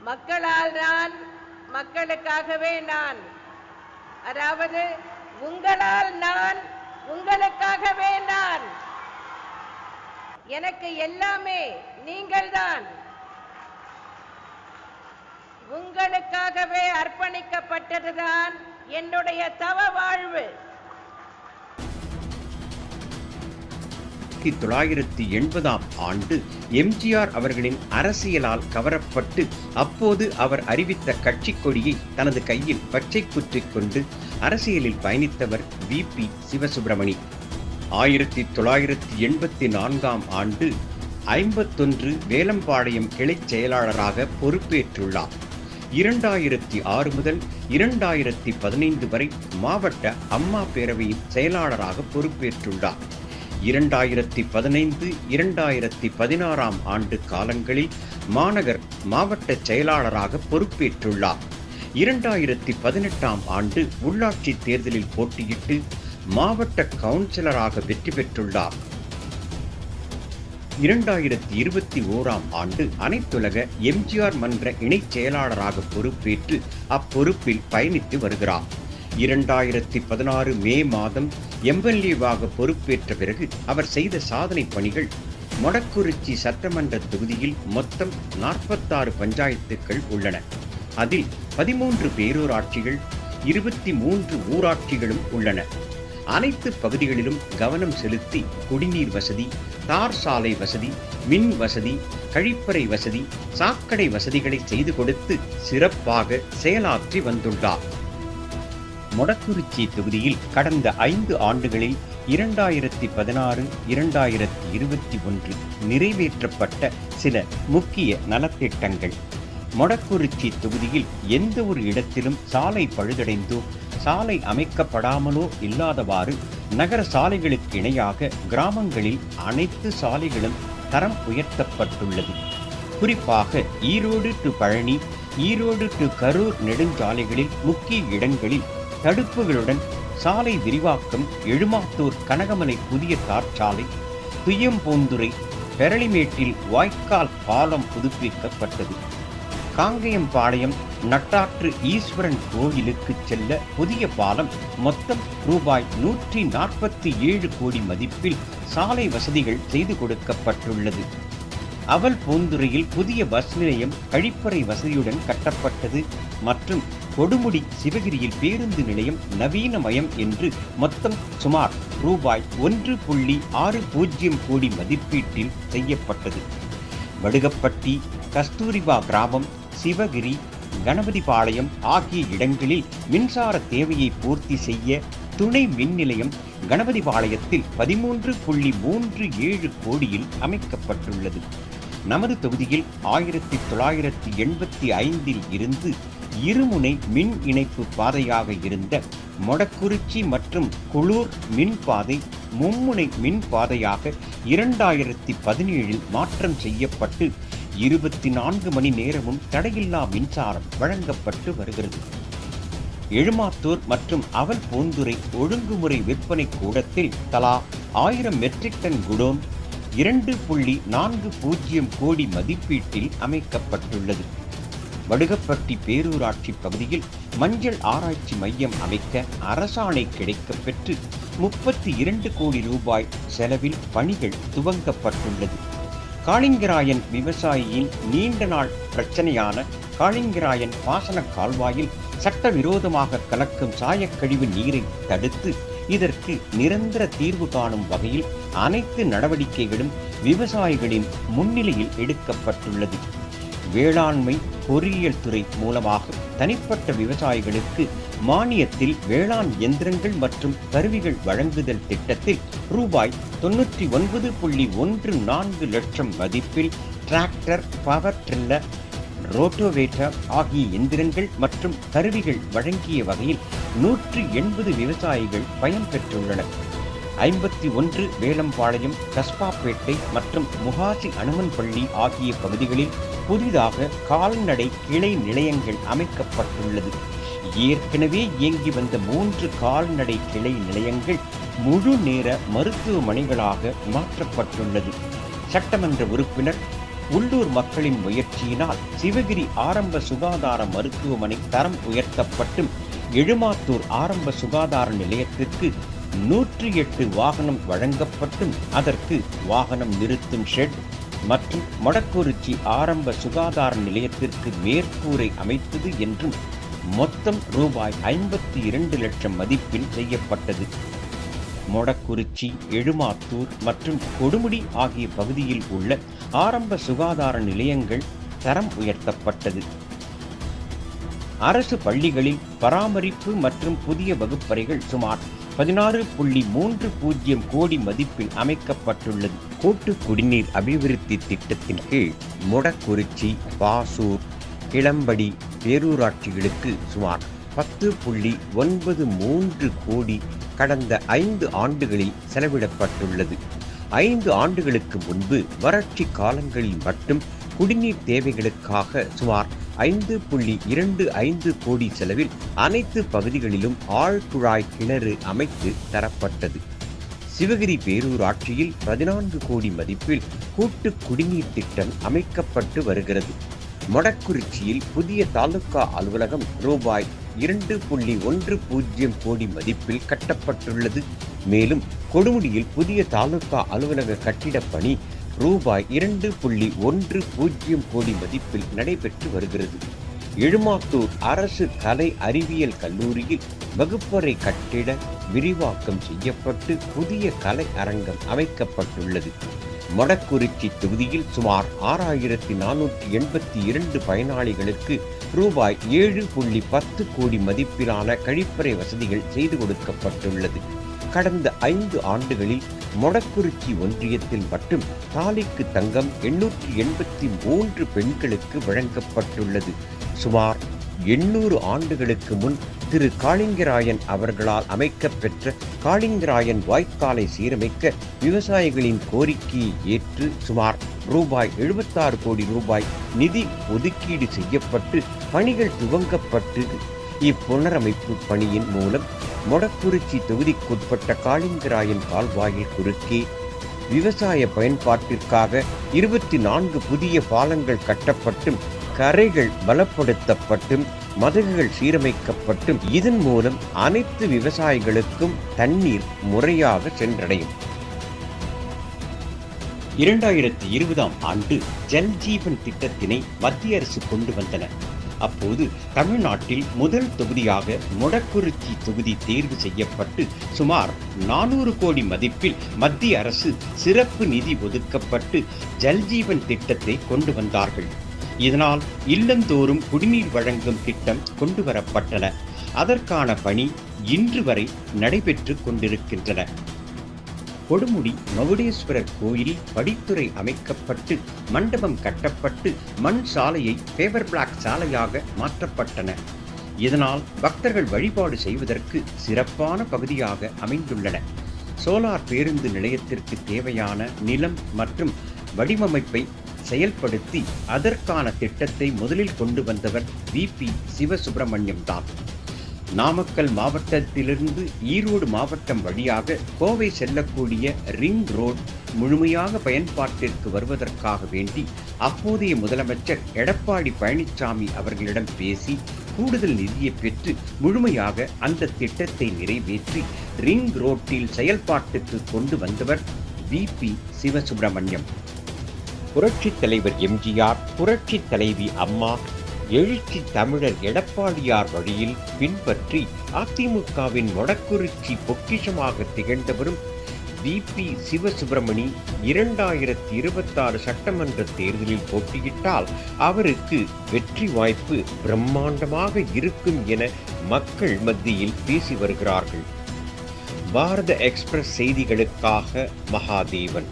மக்களால் நான் மக்களுக்காகவே நான். அதாவது உங்களால் நான் உங்களுக்காகவே நான். எனக்கு எல்லாமே நீங்கள்தான். உங்களுக்காகவே அர்ப்பணிக்கப்பட்டதுதான் என்னுடைய தவ வாழ்வு. ஆயிரத்தி தொள்ளாயிரத்தி எண்பதாம் ஆண்டு எம்ஜிஆர் அவர்களின் அரசியலால் கவரப்பட்டு அப்போது அவர் அறிவித்த கட்சி கொடியை தனது கையில் பச்சை குற்றிக் கொண்டு அரசியலில் பயணித்தவர் வி. பி. சிவசுப்பிரமணி ஆயிரத்தி தொள்ளாயிரத்தி எண்பத்தி நான்காம் ஆண்டு ஐம்பத்தொன்று வேலம்பாளையம் கிளை செயலாளராக பொறுப்பேற்றுள்ளார். இரண்டாயிரத்தி ஆறு முதல் இரண்டாயிரத்தி பதினைந்து வரை மாவட்ட அம்மா பேரவையின் செயலாளராக பொறுப்பேற்றுள்ளார். இரண்டாயிரத்தி பதினைந்து இரண்டாயிரத்தி பதினாறாம் ஆண்டு காலங்களில் மாநகர் மாவட்ட செயலாளராக பொறுப்பேற்றுள்ளார். இரண்டாயிரத்தி பதினெட்டாம் ஆண்டு உள்ளாட்சி தேர்தலில் போட்டியிட்டு மாவட்ட கவுன்சிலராக வெற்றி பெற்றுள்ளார். இரண்டாயிரத்தி இருபத்தி ஓராம் ஆண்டு அனைத்துலக எம்ஜிஆர் மன்ற இணைச் செயலாளராக பொறுப்பேற்று அப்பொறுப்பில் பயணித்து வருகிறார். இரண்டாயிரத்தி பதினாறு மே மாதம் எம்எல்ஏவாக பொறுப்பேற்ற பிறகு அவர் செய்த சாதனை பணிகள் மொடக்குறிச்சி சட்டமன்ற தொகுதியில் மொத்தம் நாற்பத்தாறு பஞ்சாயத்துக்கள் உள்ளன. அதில் பதிமூன்று பேரூராட்சிகள் இருபத்தி மூன்று ஊராட்சிகளும் உள்ளன. அனைத்து பகுதிகளிலும் கவனம் செலுத்தி குடிநீர் வசதி தார் சாலை வசதி மின் வசதி கழிப்பறை வசதி சாக்கடை வசதிகளை செய்து கொடுத்து சிறப்பாக செயலாற்றி வந்துள்ளார். மொடக்குறிச்சி தொகுதியில் கடந்த ஐந்து ஆண்டுகளில் இரண்டாயிரத்தி பதினாறு இரண்டாயிரத்தி இருபத்தி ஒன்று நிறைவேற்றப்பட்ட சில முக்கிய நலத்திட்டங்கள். மொடக்குறிச்சி தொகுதியில் எந்த ஒரு இடத்திலும் சாலை பழுதடைந்தோ சாலை அமைக்கப்படாமலோ இல்லாதவாறு நகர சாலைகளுக்கு இணையாக கிராமங்களில் அனைத்து சாலைகளும் தரம் உயர்த்தப்பட்டுள்ளது. குறிப்பாக ஈரோடு டு பழனி ஈரோடு டு கரூர் நெடுஞ்சாலைகளில் முக்கிய இடங்களில் தடுப்புகளுடன் சாலை விரிவாக்கம் எழுமாத்தூர் கனகமலை புதிய தார்ச்சாலை துய்யம்பூந்துறை பெரளிமேட்டில் வாய்க்கால் பாலம் புதுப்பிக்கப்பட்டது. காங்கேயம்பாளையம் நட்டாற்று ஈஸ்வரன் கோயிலுக்கு செல்ல புதிய பாலம் மொத்தம் ரூபாய் நூற்றி நாற்பத்தி ஏழு கோடி மதிப்பில் சாலை வசதிகள் செய்து கொடுக்கப்பட்டுள்ளது. அவல் பூந்துறையில் புதிய பஸ் நிலையம் கழிப்பறை வசதியுடன் கட்டப்பட்டது மற்றும் கொடுமுடி சிவகிரியில் பேருந்து நிலையம் நவீனமயம் என்று மொத்தம் சுமார் ரூபாய் ஒன்று புள்ளி ஆறு பூஜ்ஜியம் கோடி மதிப்பீட்டில் செய்யப்பட்டது. வடுகப்பட்டி கஸ்தூரிபா கிராமம் சிவகிரி கணபதிபாளையம் ஆகிய இடங்களில் மின்சார தேவையை பூர்த்தி செய்ய துணை மின் நிலையம் கணபதிபாளையத்தில் பதிமூன்று புள்ளி மூன்று ஏழு கோடியில் அமைக்கப்பட்டுள்ளது. நமது தொகுதியில் ஆயிரத்தி தொள்ளாயிரத்தி எண்பத்தி ஐந்தில் இருந்து இருமுனை மின் இணைப்பு பாதையாக இருந்த மொடக்குறிச்சி மற்றும் குளூர் மின் பாதை மும்முனை மின் பாதையாக இரண்டாயிரத்தி பதினேழில் மாற்றம் செய்யப்பட்டு இருபத்தி நான்கு மணி நேரமும் தடையில்லா மின்சாரம் வழங்கப்பட்டு வருகிறது. எழுமாத்தூர் மற்றும் அவல் பூந்துரை ஒழுங்குமுறை விற்பனை கூடத்தில் தலா ஆயிரம் மெட்ரிக் டன் குடோன் இரண்டு புள்ளி நான்கு பூஜ்ஜியம் கோடி மதிப்பீட்டில் அமைக்கப்பட்டுள்ளது. வடுகப்பட்டி பேரூராட்சி பகுதியில் மஞ்சள் ஆராய்ச்சி மையம் அமைக்க அரசாணை கிடைக்கப்பெற்று முப்பத்தி இரண்டு கோடி ரூபாய் செலவில் பணிகள் துவங்கப்பட்டுள்ளது. காளிங்கராயன் விவசாயியின் நீண்ட நாள் பிரச்சனையான காளிங்கராயன் பாசன கால்வாயில் சட்டவிரோதமாக கலக்கும் சாயக்கழிவு நீரை தடுத்து இதற்கு நிரந்தர தீர்வு காணும் வகையில் அனைத்து நடவடிக்கைகளும் விவசாயிகளின் முன்னிலையில் எடுக்கப்பட்டுள்ளது. வேளாண்மை பொறியியல் துறை மூலமாக தனிப்பட்ட விவசாயிகளுக்கு மானியத்தில் வேளாண் எந்திரங்கள் மற்றும் கருவிகள் வழங்குதல் திட்டத்தில் ரூபாய் தொன்னூற்றி ஒன்பது புள்ளி ஒன்று நான்கு லட்சம் மதிப்பில் டிராக்டர் பவர் ட்ரில்லர் ரோட்டோவேட்டர் ஆகிய எந்திரங்கள் மற்றும் கருவிகள் வழங்கிய வகையில் நூற்றி எண்பது விவசாயிகள் பயன்பெற்றுள்ளனர். ஐம்பத்தி ஒன்று வேலம்பாளையம் கஸ்பாப்பேட்டை மற்றும் முகாசி அனுமன்பள்ளி ஆகிய பகுதிகளில் புதிதாக கால்நடை கிளை நிலையங்கள் அமைக்கப்பட்டுள்ளது. ஏற்கனவே இயங்கி வந்த மூன்று கால்நடை கிளை நிலையங்கள் முழு நேர மருத்துவமனைகளாக மாற்றப்பட்டுள்ளது. சட்டமன்ற உறுப்பினர் உள்ளூர் மக்களின் முயற்சியினால் சிவகிரி ஆரம்ப சுகாதார மருத்துவமனை தரம் உயர்த்தப்பட்டும். எழுமாத்தூர் ஆரம்ப சுகாதார நிலையத்திற்கு நூற்றி எட்டு வாகனம் வழங்கப்பட்டும். அதற்கு வாகனம் நிறுத்தும் ஷெட் மற்றும் மொடக்குறிச்சி ஆரம்ப சுகாதார நிலையத்திற்கு மேற்கூரை அமைத்தது என்றும் மொத்தம் ரூபாய் ஐம்பத்தி இரண்டு லட்சம் மதிப்பில் செய்யப்பட்டது. மொடக்குறிச்சி எழுமாத்தூர் மற்றும் கொடுமுடி ஆகிய பகுதியில் உள்ள ஆரம்ப சுகாதார நிலையங்கள் தரம் உயர்த்தப்பட்டது. அரசு பள்ளிகளில் பராமரிப்பு மற்றும் புதிய வகுப்பறைகள் சுமார் பதினாறு புள்ளி மூன்று பூஜ்ஜியம் கோடி மதிப்பில் அமைக்கப்பட்டுள்ளது. கூட்டு குடிநீர் அபிவிருத்தி திட்டத்தின் கீழ் முடக்குறிச்சி பாசூர் கிளம்படி பேரூராட்சிகளுக்கு சுமார் பத்து புள்ளி ஒன்பது மூன்று கோடி கடந்த ஐந்து ஆண்டுகளில் செலவிடப்பட்டுள்ளது. ஐந்து ஆண்டுகளுக்கு முன்பு வறட்சி காலங்களில் மட்டும் குடிநீர் தேவைகளுக்காக சுமார் ஐந்து புள்ளி இரண்டு ஐந்து கோடி செலவில் அனைத்து பகுதிகளிலும் ஆழ்குழாய் கிணறு அமைத்து தரப்பட்டது. சிவகிரி பேரூராட்சியில் பதினான்கு கோடி மதிப்பில் கூட்டு குடிநீர் திட்டம் அமைக்கப்பட்டு வருகிறது. மொடக்குறிச்சியில் புதிய தாலுகா அலுவலகம் ரூபாய் இரண்டு புள்ளி ஒன்று பூஜ்ஜியம் கோடி மதிப்பில் கட்டப்பட்டுள்ளது. மேலும் கொடுமுடியில் புதிய தாலுகா அலுவலக கட்டிடப் பணி ரூபாய் இரண்டு புள்ளி ஒன்று பூஜ்ஜியம் கோடி மதிப்பில் நடைபெற்று வருகிறது. எழுமாத்தூர் அரசு கலை அறிவியல் கல்லூரியில் வகுப்பறை கட்டிட விரிவாக்கம் செய்யப்பட்டு புதிய கலை அரங்கம் அமைக்கப்பட்டுள்ளது. மொடக்குறிச்சி தொகுதியில் சுமார் ஆறாயிரத்தி நானூற்றி எண்பத்தி இரண்டு பயனாளிகளுக்கு ரூபாய் ஏழு புள்ளி பத்து கோடி மதிப்பிலான கழிப்பறை வசதிகள் செய்து கொடுக்கப்பட்டுள்ளது. கடந்த ஐந்து ஆண்டுகளில் மொடக்குறிச்சி ஒன்றியத்தில் மட்டும் தாலிக்கு தங்கம் எண்ணூற்றி எண்பத்தி மூன்று பெண்களுக்கு வழங்கப்பட்டுள்ளது. சுமார் எண்ணூறு ஆண்டுகளுக்கு முன் திரு காளிங்கராயன் அவர்களால் அமைக்கப்பெற்ற காளிங்கராயன் வாய்க்காலை சீரமைக்க விவசாயிகளின் கோரிக்கையை ஏற்று சுமார் ரூபாய் எழுபத்தாறு கோடி ரூபாய் நிதி ஒதுக்கீடு செய்யப்பட்டு பணிகள் துவங்கப்பட்டு இப்புனரமைப்பு பணியின் மூலம் மொடக்குறிச்சி தொகுதிக்குட்பட்ட காளிங்கராயன் கால்வாயில் குறுக்கே விவசாய பயன்பாட்டிற்காக இருபத்தி நான்கு புதிய பாலங்கள் கட்டப்பட்டும் கரைகள் பலப்படுத்தப்பட்டும் மதகுகள் சீரமைக்கப்பட்டும். இதன் மூலம் அனைத்து விவசாயிகளுக்கும் தண்ணீர் முறையாக சென்றடையும். இரண்டாயிரத்தி இருபதாம் ஆண்டு ஜல் ஜீவன் திட்டத்தினை மத்திய அரசு கொண்டு வந்தன அப்போது தமிழ்நாட்டில் முதல் தொகுதியாக மொடக்குறிச்சி தொகுதி தேர்வு செய்யப்பட்டு சுமார் நானூறு கோடி மதிப்பில் மத்திய அரசு சிறப்பு நிதி ஒதுக்கப்பட்டு ஜல்ஜீவன் திட்டத்தை கொண்டு வந்தார்கள். இதனால் இல்லந்தோறும் குடிநீர் வழங்கும் திட்டம் கொண்டு வரப்பட்டன. அதற்கான பணி இன்று வரை நடைபெற்று கொண்டிருக்கின்றன. கொடுமுடி மகுடேஸ்வரர் கோயிலில் படித்துறை அமைக்கப்பட்டு மண்டபம் கட்டப்பட்டு மண் சாலையை பேவர் பிளாக் சாலையாக மாற்றப்பட்டன. இதனால் பக்தர்கள் வழிபாடு செய்வதற்கு சிறப்பான பகுதியாக அமைந்துள்ளன. சோலார் பேருந்து நிலையத்திற்கு தேவையான நிலம் மற்றும் வடிவமைப்பை செயல்படுத்தி அதற்கான திட்டத்தை முதலில் கொண்டு வந்தவர் வி பி சிவசுப்பிரமணியம் தான். நாமக்கல் மாவட்டத்திலிருந்து ஈரோடு மாவட்டம் வழியாக கோவை செல்லக்கூடிய ரிங் ரோடு முழுமையாக பயன்பாட்டிற்கு வருவதற்காக வேண்டி அப்போதைய முதலமைச்சர் எடப்பாடி பழனிசாமி அவர்களிடம் பேசி கூடுதல் நிதியை பெற்று முழுமையாக அந்த திட்டத்தை நிறைவேற்றி ரிங் ரோட்டில் செயல்பாட்டுக்கு கொண்டு வந்தவர் வி பி சிவசுப்பிரமணியம் புரட்சித் தலைவர் எம்ஜிஆர் புரட்சித் தலைவி அம்மா எழுச்சி தமிழர் எடப்பாடியார் வழியில் பின்பற்றி அதிமுகவின் வடக்குறிச்சி பொக்கிஷமாக திகழ்ந்தவரும் வி பி சிவசுப்பிரமணி இரண்டாயிரத்தி இருபத்தாறு சட்டமன்ற தேர்தலில் போட்டியிட்டால் அவருக்கு வெற்றி வாய்ப்பு பிரம்மாண்டமாக இருக்கும் என மக்கள் மத்தியில் பேசி வருகிறார்கள். பாரத எக்ஸ்பிரஸ் செய்திகளுக்காக மகாதேவன்.